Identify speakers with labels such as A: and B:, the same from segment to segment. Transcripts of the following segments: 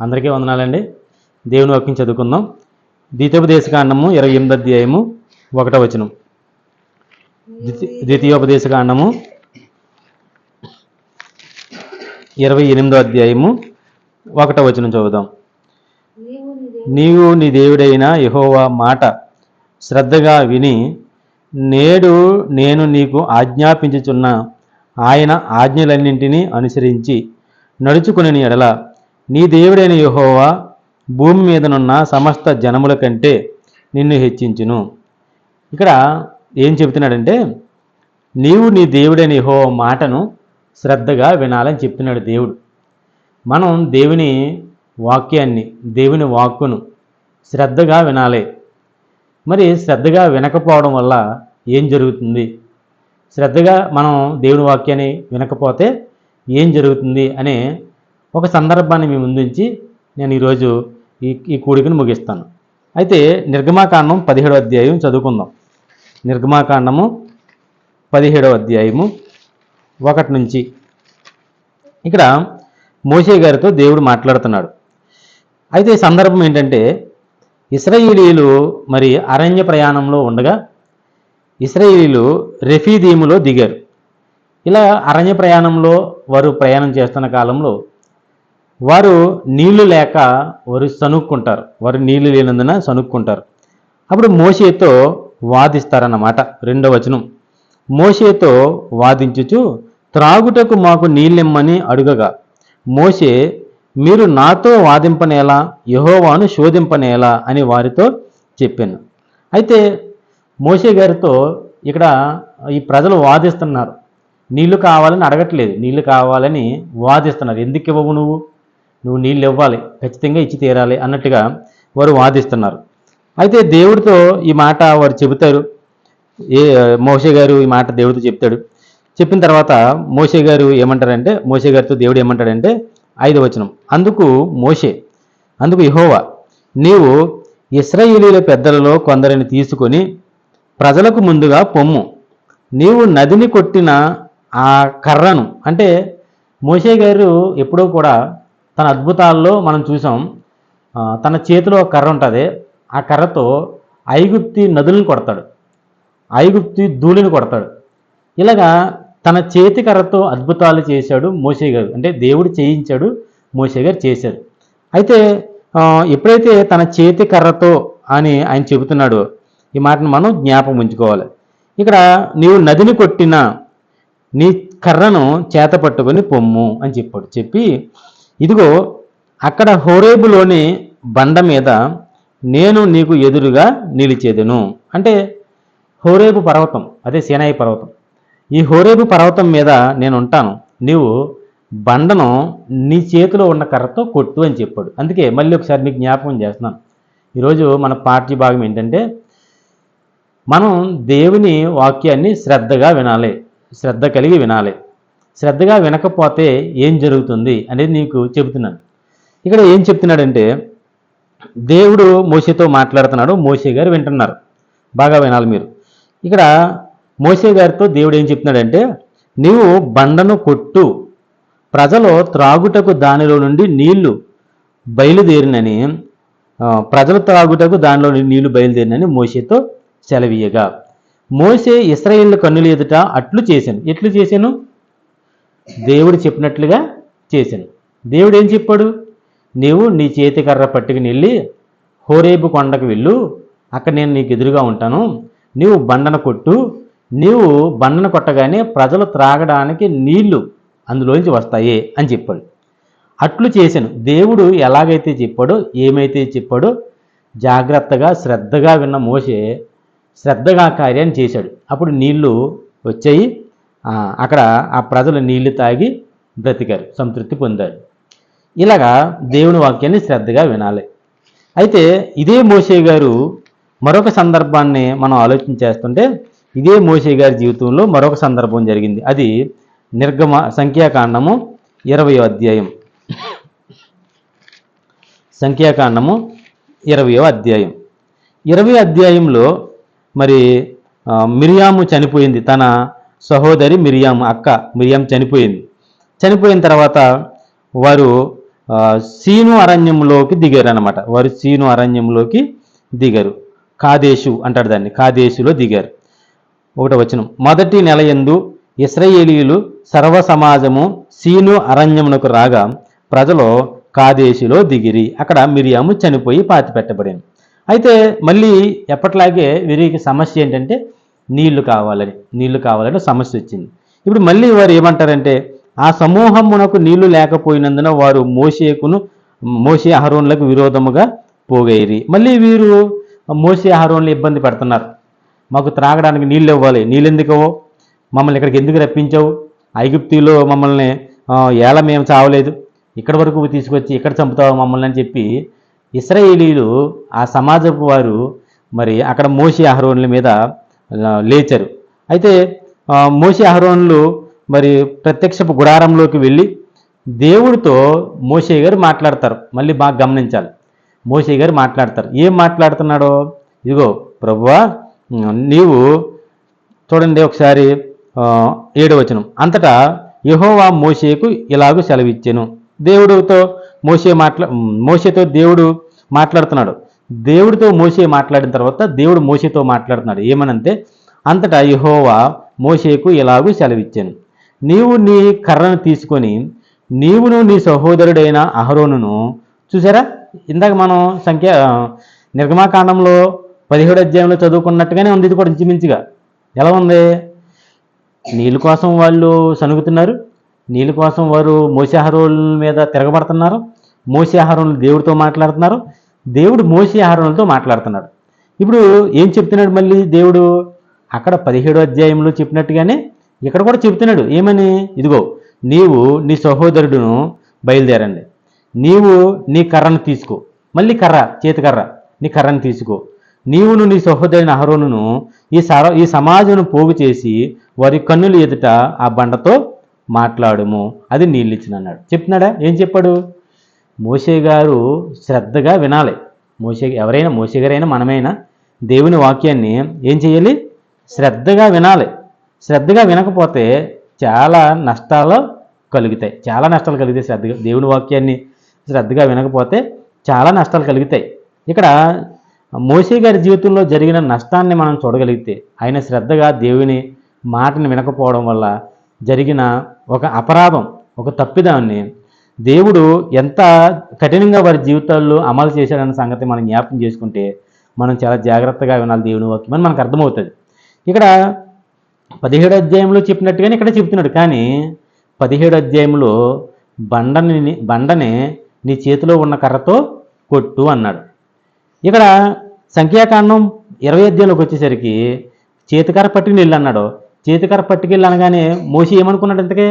A: అందరికీ వందనాలండి. దేవుని వాక్యం చదువుకుందాం. ద్వితీయోపదేశకాండము ఇరవై ఎనిమిది అధ్యాయము ఒకటో వచనం. ద్వితీ- ద్వితీయోపదేశకాండము ఇరవై ఎనిమిదో అధ్యాయము ఒకటో వచనం చదువుదాం.
B: నీవు నీ
A: దేవుడైన యహోవా మాట శ్రద్ధగా విని నేడు నేను నీకు ఆజ్ఞాపించుచున్న ఆయన ఆజ్ఞలన్నింటినీ అనుసరించి నడుచుకుని ఎడల నీ దేవుడైన యహోవా భూమి మీదనున్న సమస్త జనముల కంటే నిన్ను హెచ్చించును. ఇక్కడ ఏం చెబుతున్నాడంటే నీవు నీ దేవుడైన యహో మాటను శ్రద్ధగా వినాలని చెప్తున్నాడు దేవుడు. మనం దేవుని వాక్యాన్ని దేవుని వాక్కును శ్రద్ధగా వినాలి. మరి శ్రద్ధగా వినకపోవడం వల్ల ఏం జరుగుతుంది? శ్రద్ధగా మనం దేవుని వాక్యాన్ని వినకపోతే ఏం జరుగుతుంది? అనే ఒక సందర్భాన్ని మీ ముందుంచి నేను ఈరోజు ఈ ఈ కూడికను ముగిస్తాను. అయితే నిర్గమాకాండం పదిహేడో అధ్యాయం చదువుకుందాం. నిర్గమాకాండము పదిహేడవ అధ్యాయము ఒకటి నుంచి. ఇక్కడ మోషే గారితో దేవుడు మాట్లాడుతున్నాడు. అయితే ఈ సందర్భం ఏంటంటే ఇస్రాయేలీలు మరి అరణ్య ప్రయాణంలో ఉండగా ఇస్రాయేలీలు రెఫీదీములో దిగారు. ఇలా అరణ్య ప్రయాణంలో వారు ప్రయాణం చేస్తున్న కాలంలో వారు నీళ్ళు లేక వారు సనుక్కుంటారు. వారు నీళ్ళు లేనందున సనుక్కుంటారు. అప్పుడు మోషేతో వాదిస్తారన్నమాట. రెండవ వచనం. మోషేతో వాదించుచు త్రాగుటకు మాకు నీళ్ళిమ్మని అడుగగా. మోషే మీరు నాతో వాదింపనేలా? యహోవాను శోధింపనేలా? అని వారితో చెప్పాను. అయితే మోషే గారితో ఇక్కడ ఈ ప్రజలు వాదిస్తున్నారు. నీళ్ళు కావాలని అడగట్లేదు. నీళ్ళు కావాలని వాదిస్తున్నారు. ఎందుకు ఇవ్వవు నువ్వు? నువ్వు నీళ్ళు ఇవ్వాలి ఖచ్చితంగా ఇచ్చి తీరాలి అన్నట్టుగా వారు వాదిస్తున్నారు. అయితే దేవుడితో ఈ మాట వారు చెబుతారు. ఏ మోషే గారు ఈ మాట దేవుడితో చెప్తాడు. చెప్పిన తర్వాత మోషే గారు ఏమంటారంటే మోషే గారితో దేవుడు ఏమంటాడంటే ఐదు వచనం అందుకు మోషే అందుకు ఇహోవా నీవు ఇస్రాయేలీల పెద్దలలో కొందరిని తీసుకొని ప్రజలకు ముందుగా పొమ్ము. నీవు నదిని కొట్టిన ఆ కర్రను అంటే మోషే గారు ఎప్పుడూ కూడా తన అద్భుతాల్లో మనం చూసాం తన చేతిలో ఒక కర్ర ఉంటుంది. ఆ కర్రతో ఐగుప్తి నదులను కొడతాడు. ఐగుప్తి ధూళిని కొడతాడు. ఇలాగా తన చేతి కర్రతో అద్భుతాలు చేశాడు మోషే గారు. అంటే దేవుడు చేయించాడు మోషే గారు చేశారు. అయితే ఎప్పుడైతే తన చేతి కర్రతో అని ఆయన చెబుతున్నాడో ఈ మాటను మనం జ్ఞాపకం ఉంచుకోవాలి. ఇక్కడ నీవు నదిని కొట్టిన నీ కర్రను చేత పట్టుకొని పొమ్ము అని చెప్పాడు. చెప్పి ఇదిగో అక్కడ హోరేబులోని బండ మీద నేను నీకు ఎదురుగా నిలిచేదను. అంటే హోరేబు పర్వతం అదే సేనాయి పర్వతం. ఈ హోరేబు పర్వతం మీద నేను ఉంటాను నీవు బండను నీ చేతిలో ఉన్న కర్రతో కొట్టు అని చెప్పాడు. అందుకే మళ్ళీ ఒకసారి మీకు జ్ఞాపకం చేస్తున్నాను. ఈరోజు మన పాఠ్య భాగం ఏంటంటే మనం దేవుని వాక్యాన్ని శ్రద్ధగా వినాలి. శ్రద్ధ కలిగి వినాలి. శ్రద్ధగా వినకపోతే ఏం జరుగుతుంది అనేది నీకు చెబుతున్నాను. ఇక్కడ ఏం చెప్తున్నాడంటే దేవుడు మోషేతో మాట్లాడుతున్నాడు మోషే గారు వింటున్నారు. బాగా వినాలి మీరు. ఇక్కడ మోసే గారితో దేవుడు ఏం చెప్తున్నాడంటే నీవు బండను కొట్టు ప్రజలు త్రాగుటకు దానిలో నుండి నీళ్ళు బయలుదేరినని ప్రజలు త్రాగుటకు దానిలో నుండి నీళ్ళు బయలుదేరినని మోషేతో సెలవీయగా. మోసే ఇస్రాయేల్ కన్నులు ఎదుట అట్లు చేశాను. ఎట్లు చేశాను? దేవుడు చెప్పినట్లుగా చేశాను. దేవుడు ఏం చెప్పాడు? నీవు నీ చేతి కర్ర పట్టుకుని వెళ్ళి హోరేబు కొండకు వెళ్ళు. అక్కడ నేను నీకు ఎదురుగా ఉంటాను. నీవు బండన కొట్టు. నీవు బండన కొట్టగానే ప్రజలు త్రాగడానికి నీళ్ళు అందులోంచి వస్తాయి అని చెప్పాడు. అట్లు చేశాను. దేవుడు ఎలాగైతే చెప్పాడో ఏమైతే చెప్పాడో జాగ్రత్తగా శ్రద్ధగా విన్న మోసే శ్రద్ధగా కార్యాన్ని చేశాడు. అప్పుడు నీళ్ళు వచ్చాయి. అక్కడ ఆ ప్రజలు నీళ్ళు తాగి బ్రతికారు సంతృప్తి పొందారు. ఇలాగా దేవుని వాక్యాన్ని శ్రద్ధగా వినాలి. అయితే ఇదే మోసే గారు మరొక సందర్భాన్ని మనం ఆలోచన చేస్తుంటే ఇదే మోసే గారి జీవితంలో మరొక సందర్భం జరిగింది. అది నిర్గమ సంఖ్యాకాండము ఇరవయో అధ్యాయం. సంఖ్యాకాండము ఇరవయో అధ్యాయం. ఇరవై అధ్యాయంలో మరి మిరియాము చనిపోయింది. తన సహోదరి మిరియాం అక్క మిరియాం చనిపోయింది. చనిపోయిన తర్వాత వారు సీను అరణ్యంలోకి దిగారు అనమాట వారు సీను అరణ్యంలోకి దిగారు. కాదేశు అంటాడు దాన్ని కాదేశులో దిగారు. ఒకటి వచనం. మొదటి నెల ఎందు ఇస్రాయేలీయులు సర్వ సమాజము సీను అరణ్యమునకు రాగా ప్రజలు కాదేశులో దిగిరి. అక్కడ మిరియాము చనిపోయి పాతి పెట్టబడింది అయితే మళ్ళీ ఎప్పట్లాగే వీరికి సమస్య ఏంటంటే నీళ్ళు కావాలని నీళ్ళు కావాలని సమస్య వచ్చింది. ఇప్పుడు మళ్ళీ వారు ఏమంటారంటే ఆ సమూహమునకు నీళ్ళు లేకపోయినందున వారు మోషేకును మోసే అహరోన్లకు విరోధముగా పోగైరి. మళ్ళీ వీరు మోసే అహరోన్లు ఇబ్బంది పెడుతున్నారు. మాకు త్రాగడానికి నీళ్ళు ఇవ్వాలి. నీళ్ళెందుకవో మమ్మల్ని ఇక్కడికి ఎందుకు రప్పించావు? ఐగుప్తిలో మమ్మల్ని ఎలా మేము చావలేదు. ఇక్కడి వరకు తీసుకొచ్చి ఇక్కడ చంపుతావు మమ్మల్ని అని చెప్పి ఇస్రాయేలీలు ఆ సమాజపు వారు మరి అక్కడ మోసే అహరోన్ల మీద లేచారు. అయితే మోసే అహరోన్లు మరి ప్రత్యక్షపు గుడారంలోకి వెళ్ళి దేవుడితో మోషే గారు మాట్లాడతారు. మళ్ళీ బాగా గమనించాలి. మోసే గారు మాట్లాడతారు. ఏం మాట్లాడుతున్నాడో? ఇదిగో ప్రభువా నీవు చూడండి ఒకసారి ఏడవచనం అంతటా యహోవా మోసేకు ఇలాగూ సెలవిచ్చాను. దేవుడితో మోషే మాట్లా మోషేతో దేవుడు మాట్లాడుతున్నాడు. దేవుడితో మోషే మాట్లాడిన తర్వాత దేవుడు మోసేతో మాట్లాడుతున్నాడు. ఏమనంటే అంతటా యహోవా మోషేకు ఇలాగూ సెలవిచ్చాను. నీవు నీ కర్రను తీసుకొని నీవును నీ సహోదరుడైన అహరోనును చూసారా? ఇందాక మనం సంఖ్య నిర్గమాకాండంలో పదిహేడు అధ్యాయంలో చదువుకున్నట్టుగానే ఉంది ఇది కూడా ఇంచుమించుగా. ఎలా ఉంది? నీళ్ళ కోసం వాళ్ళు సనుగుతున్నారు నీళ్ళ కోసం వారు మోసాహారుల మీద తిరగబడుతున్నారు. మోసాహారులు దేవుడితో మాట్లాడుతున్నారు. దేవుడు మోసాహారులతో మాట్లాడుతున్నాడు. ఇప్పుడు ఏం చెప్తున్నాడు మళ్ళీ దేవుడు? అక్కడ పదిహేడో అధ్యాయంలో చెప్పినట్టుగానే ఇక్కడ కూడా చెప్తున్నాడు. ఏమని? ఇదిగో నీవు నీ సహోదరుడును బయలుదేరండి. నీవు నీ కర్రను తీసుకో. మళ్ళీ కర్ర చేతికర్ర నీ కర్రను తీసుకో. నీవును నీ సహోదరుని అహరోనును ఈ సర ఈ సమాజమును పోగు చేసి వారి కన్నులు ఎదుట ఆ బండతో మాట్లాడుము. అది నీళ్ళిచ్చిన అన్నాడు చెప్తున్నాడా? ఏం చెప్పాడు? మోసే గారు శ్రద్ధగా వినాలి. మోసే ఎవరైనా మోసే గారైనా మనమైనా దేవుని వాక్యాన్ని ఏం చేయాలి? శ్రద్ధగా వినాలి. శ్రద్ధగా వినకపోతే చాలా నష్టాలు కలుగుతాయి. చాలా నష్టాలు కలుగుతాయి శ్రద్ధగా దేవుని వాక్యాన్ని శ్రద్ధగా వినకపోతే చాలా నష్టాలు కలుగుతాయి. ఇక్కడ మోసే గారి జీవితంలో జరిగిన నష్టాన్ని మనం చూడగలిగితే ఆయన శ్రద్ధగా దేవుని మాటని వినకపోవడం వల్ల జరిగిన ఒక అపరాధం ఒక తప్పిదాన్ని దేవుడు ఎంత కఠినంగా వారి జీవితాల్లో అమలు చేశాడన్న సంగతి మనం జ్ఞాపకం చేసుకుంటే మనం చాలా జాగ్రత్తగా వినాలి దేవుని వాక్యం అని మనకు అర్థమవుతుంది. ఇక్కడ పదిహేడు అధ్యాయంలో చెప్పినట్టుగానే ఇక్కడ చెప్తున్నాడు కానీ పదిహేడు అధ్యాయంలో బండని బండని నీ చేతిలో ఉన్న కర్రతో కొట్టు అన్నాడు. ఇక్కడ సంఖ్యాకాండం ఇరవై అధ్యాయంలోకి వచ్చేసరికి చేతికర్ర పట్టుకుని వెళ్ళి అన్నాడు. చేతికర్ర పట్టుకెళ్ళి అనగానే మోసి ఏమనుకున్నాడు ఇంతకే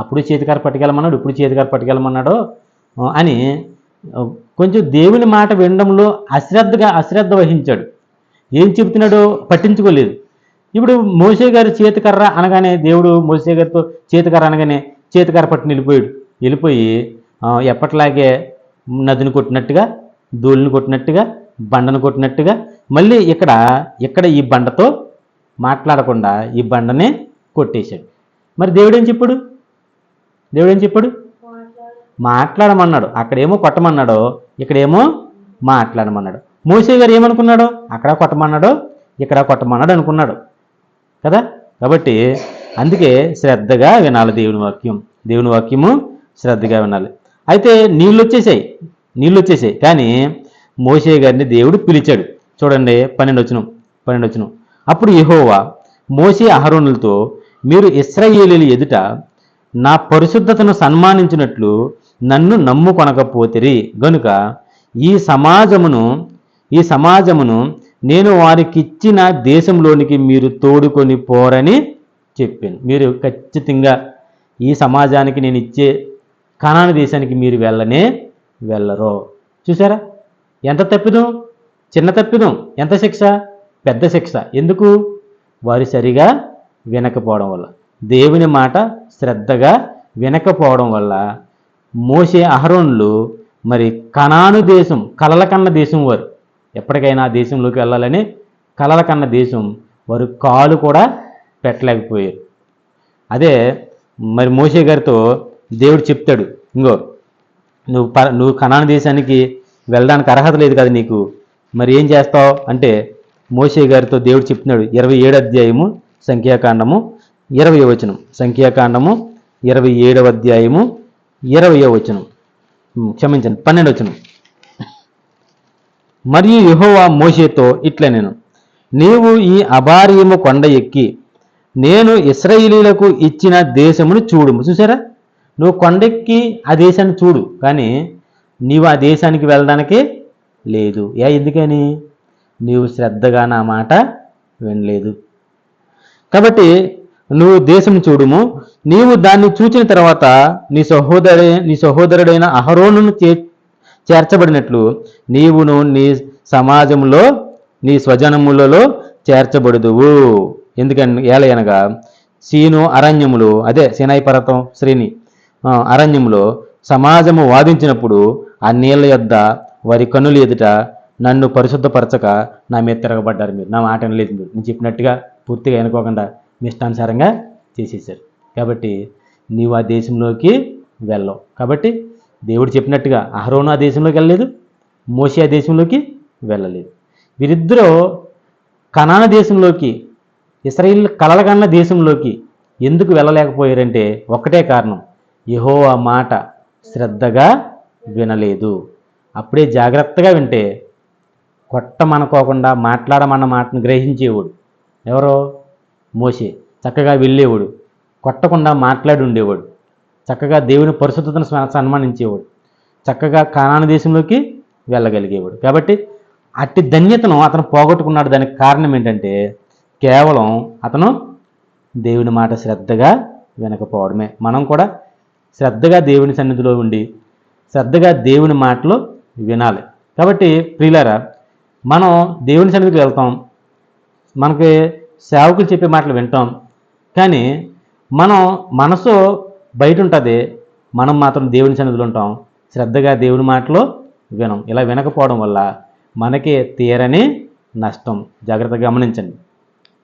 A: అప్పుడు చేతికారు పట్టుకెళ్ళమన్నాడు ఇప్పుడు చేతికారు పట్టుకెళ్ళమన్నాడు అని కొంచెం దేవుని మాట వినడంలో అశ్రద్ధగా అశ్రద్ధ వహించాడు. ఏం చెబుతున్నాడో పట్టించుకోలేదు. ఇప్పుడు మోసే గారు చేతికర్ర అనగానే దేవుడు మోసే గారితో చేతికర్ర అనగానే చేతికర్ర పట్టుని వెళ్ళిపోయాడు. వెళ్ళిపోయి ఎప్పటిలాగే ఎప్పట్లాగే నదిని కొట్టినట్టుగా ధూళిని కొట్టినట్టుగా బండను కొట్టినట్టుగా మళ్ళీ ఇక్కడ ఇక్కడ ఈ బండతో మాట్లాడకుండా ఈ బండనే కొట్టేశాడు. మరి దేవుడేం చెప్పాడు? దేవుడు ఏం చెప్పాడు? మాట్లాడమన్నాడు. అక్కడేమో కొట్టమన్నాడు ఇక్కడేమో మాట్లాడమన్నాడు. మోసే గారు ఏమనుకున్నాడు? అక్కడ కొట్టమన్నాడు ఇక్కడ కొట్టమన్నాడు అనుకున్నాడు. కదా? కాబట్టి అందుకే శ్రద్ధగా వినాలి దేవుని వాక్యం. దేవుని వాక్యము శ్రద్ధగా వినాలి. అయితే నీళ్ళు వచ్చేసాయి. నీళ్ళు వచ్చేసాయి. కానీ మోసే గారిని దేవుడు పిలిచాడు. చూడండి పన్నెండు వచ్చిన పన్నెండు వచ్చిన అప్పుడు యహోవా మోసే అహరోనులతో మీరు ఇస్రాయేలీలు ఎదుట నా పరిశుద్ధతను సన్మానించినట్లు నన్ను నమ్ముకొనకపోతిరి గనుక ఈ సమాజమును ఈ సమాజమును నేను వారికిచ్చిన దేశంలోనికి మీరు తోడుకొని పోరని చెప్పాను. మీరు ఖచ్చితంగా ఈ సమాజానికి నేను ఇచ్చే కణాన దేశానికి మీరు వెళ్ళనే వెళ్ళరు. చూసారా ఎంత తప్పిదం? చిన్న తప్పిదం. ఎంత శిక్ష? పెద్ద శిక్ష. ఎందుకు? వారు సరిగా వినకపోవడం వల్ల. దేవుని మాట శ్రద్ధగా వినకపోవడం వల్ల మోసే అహరోన్లు మరి కణాను దేశం కలల కన్న దేశం వారు. ఎప్పటికైనా ఆ దేశంలోకి వెళ్ళాలని కలల కన్న దేశం వారు కాలు కూడా పెట్టలేకపోయారు. అదే మరి మోసే గారితో దేవుడు చెప్తాడు ఇంకో నువ్వు ప నువ్వు కనాన దేశానికి వెళ్ళడానికి అర్హత లేదు కదా నీకు. మరి ఏం చేస్తావు? అంటే మోసే గారితో దేవుడు చెప్తున్నాడు ఇరవై ఏడు అధ్యాయము సంఖ్యాకాండము. ఇరవై వచనం. సంఖ్యాకాండము ఇరవై ఏడవ అధ్యాయము ఇరవై వచనం. క్షమించండి పన్నెండు వచనం. మరియు యహోవా మోషేతో ఇట్లా నేను నీవు ఈ అభార్యము కొండ ఎక్కి నేను ఇస్రాయిలీలకు ఇచ్చిన దేశమును చూడు చూసారా నువ్వు కొండెక్కి ఆ దేశాన్ని చూడు కానీ నీవు ఆ దేశానికి వెళ్ళడానికి లేదు. ఏ ఎందుకని? నీవు శ్రద్ధగా నా మాట వినలేదు. కాబట్టి నువ్వు దేశం చూడుము. నీవు దాన్ని చూచిన తర్వాత నీ సహోదరి నీ సహోదరుడైన అహరోనును చే చేర్చబడినట్లు నీవును నీ సమాజంలో నీ స్వజనములలో చేర్చబడుదువు. ఎందుకని ఏలయనగా సీను అరణ్యములు అదే సినాయి పర్వతం శ్రేణి అరణ్యములో సమాజము వాదించినప్పుడు ఆ నీళ్ళ యొద్ద వారి కన్నుల ఎదుట నన్ను పరిశుద్ధపరచక నా మీద తిరగబడ్డారు మీరు. నా మాట వినలేదు మీరు. నేను చెప్పినట్టుగా పూర్తిగా అనుకోకుండా మీ ఇష్టానుసారంగా చేసేసారు కాబట్టి నీవు ఆ దేశంలోకి వెళ్ళవు. కాబట్టి దేవుడు చెప్పినట్టుగా అహరోను ఆ దేశంలోకి వెళ్ళలేదు మోషే ఆ దేశంలోకి వెళ్ళలేదు. వీరిద్దరూ కనాన దేశంలోకి ఇస్రాయిల్ కలలగన్న దేశంలోకి ఎందుకు వెళ్ళలేకపోయారంటే ఒక్కటే కారణం. యెహోవా మాట శ్రద్ధగా వినలేదు. అప్పుడే జాగ్రత్తగా వింటే కొట్టమనుకోకుండా మాట్లాడమన్న మాటను గ్రహించేవాడు ఎవరో? మోసే చక్కగా వెళ్ళేవాడు. కొట్టకుండా మాట్లాడి ఉండేవాడు చక్కగా దేవుని పరిశుద్ధతను సన్మానించేవాడు. చక్కగా కానాన దేశంలోకి వెళ్ళగలిగేవాడు. కాబట్టి అట్టి ధన్యతను అతను పోగొట్టుకున్నాడు. దానికి కారణం ఏంటంటే కేవలం అతను దేవుని మాట శ్రద్ధగా వినకపోవడమే. మనం కూడా శ్రద్ధగా దేవుని సన్నిధిలో ఉండి శ్రద్ధగా దేవుని మాటలు వినాలి. కాబట్టి ప్రియులారా మనం దేవుని సన్నిధికి వెళ్తాం. మనకి సేవకులు చెప్పే మాటలు వింటాం. కానీ మనం మనసు బయట ఉంటుంది మనం మాత్రం దేవుని సన్నిధిలో ఉంటాం. శ్రద్ధగా దేవుని మాటలు వినం. ఇలా వినకపోవడం వల్ల మనకి తీరని నష్టం. జాగ్రత్తగా గమనించండి.